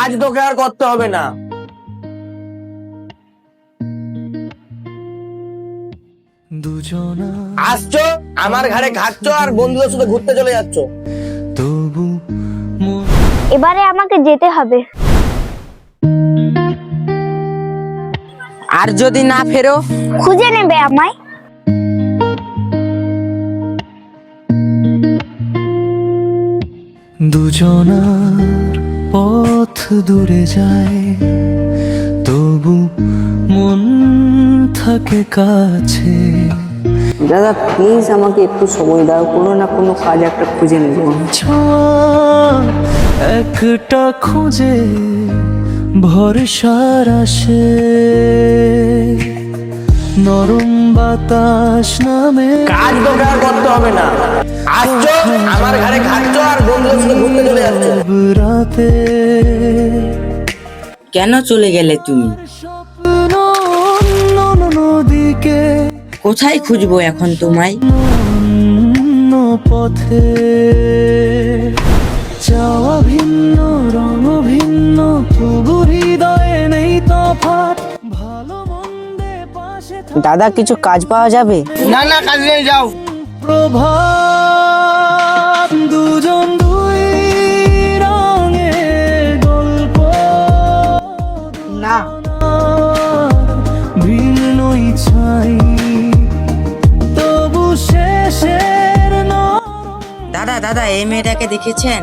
কাজ তোকে আর করতে হবে না। আসছো আমার ঘাড়ে খাচ্ছ আর বন্ধুদের সাথে ঘুরতে চলে যাচ্ছ। তবু এবারে আমাকে যেতে হবে। আর যদি না ফেরো? খুঁজে নেবে আমায়। দুজনার দূরে যায় তবু মন থাকে কাছে। দাদা প্লিজ আমাকে একটু সময় দাও কোনো না কোনো কাজ একটা খুঁজে নেব। একটা খুঁজে ভরসার আসে নরম বাতাস নামে। কাজ আর করতে হবে না। আসছো আমার খাচ্ছ আর বন্ধুদের সাথে ঘুরতে চলে যাচ্ছ। রাতে কেন চলে গেলে তুমি? কোথায় খুঁজবো এখন তোমায়? পথে চাওয়া ভিন্ন রঙ ভিন্ন তবু হৃদয়ে নেই তফাৎ ভালো মন্দে পাশে দাদা কিছু কাজ পাওয়া যাবে? না না কাজ নেই যাও। প্রভাত দাদা দাদা এই মেয়েটাকে দেখেছেন?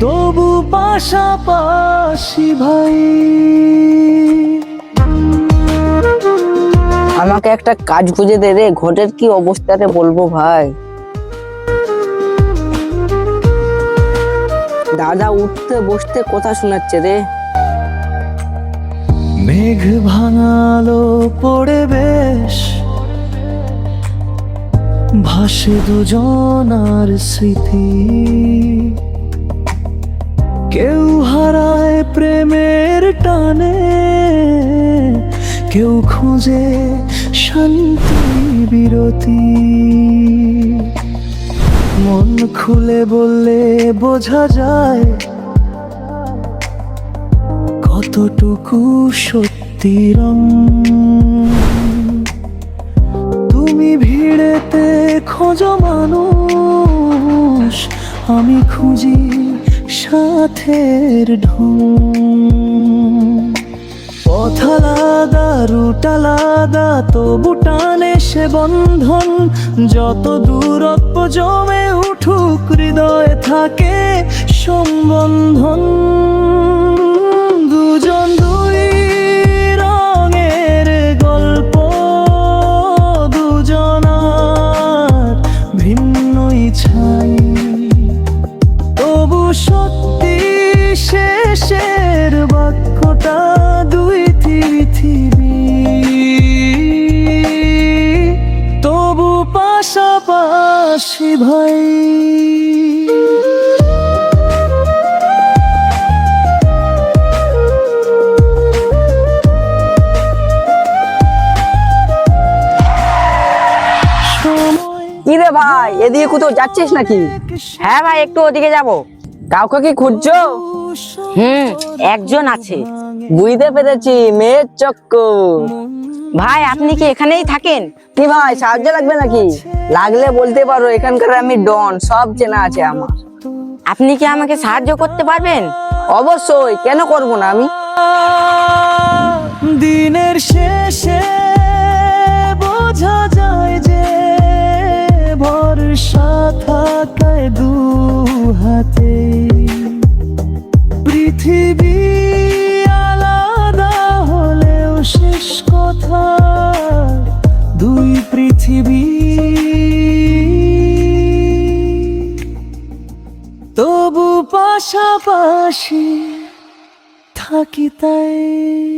তবু পাশাপাশি ভাই। আমাকে একটা কাজ খুঁজে দে রে ঘটের কি অবস্থাতে বলব ভাই? দাদা উঠতে বসতে কথা শোনাচ্ছে রে। মেঘ ভাঙালো পড়ে বেশ ভাসে দুজনার স্মৃতি। কেউ হারায় প্রেমের টানে, কেউ খুঁজে শান্তি, বিরতি। মন খুলে বললে বোঝা যায় কতটুকু সত্যি রং। খোঁজো মানুষ, আমি খুঁজি সাথের ঢং পথ আলাদা, রুট তবু টানে সে বন্ধন। যত দূরত্ব জমে উঠুক, হৃদয়ে থাকে সম্বন্ধন ভিন্নই ছাই। তবু সত্যি শেষের বাক্যটা দুই পৃথিবী তবু পাশাপাশি ভাই কি রে ভাই এদিকে কোথাও যাচ্ছিস নাকি? হ্যাঁ ভাই একটু ওদিকে যাব। কাউকে কি খুঁজছো? হুম। একজন আছে। বুঝতে পেরেছি মেয়ের চক্কর ভাই আপনি কি এখানেই থাকেন? কি ভাই সাহায্য লাগবে নাকি? লাগলে বলতে পারো এখানকার আমি ডন সব চেনা আছে আমার। আপনি কি আমাকে সাহায্য করতে পারবেন? অবশ্যই কেন করব না আমি? দিনের শেষে থাকায় দু পৃথিবী আলাদা হলেও শেষ কথা। দুই পৃথিবী। তবু পাশাপাশি থাকি তাই।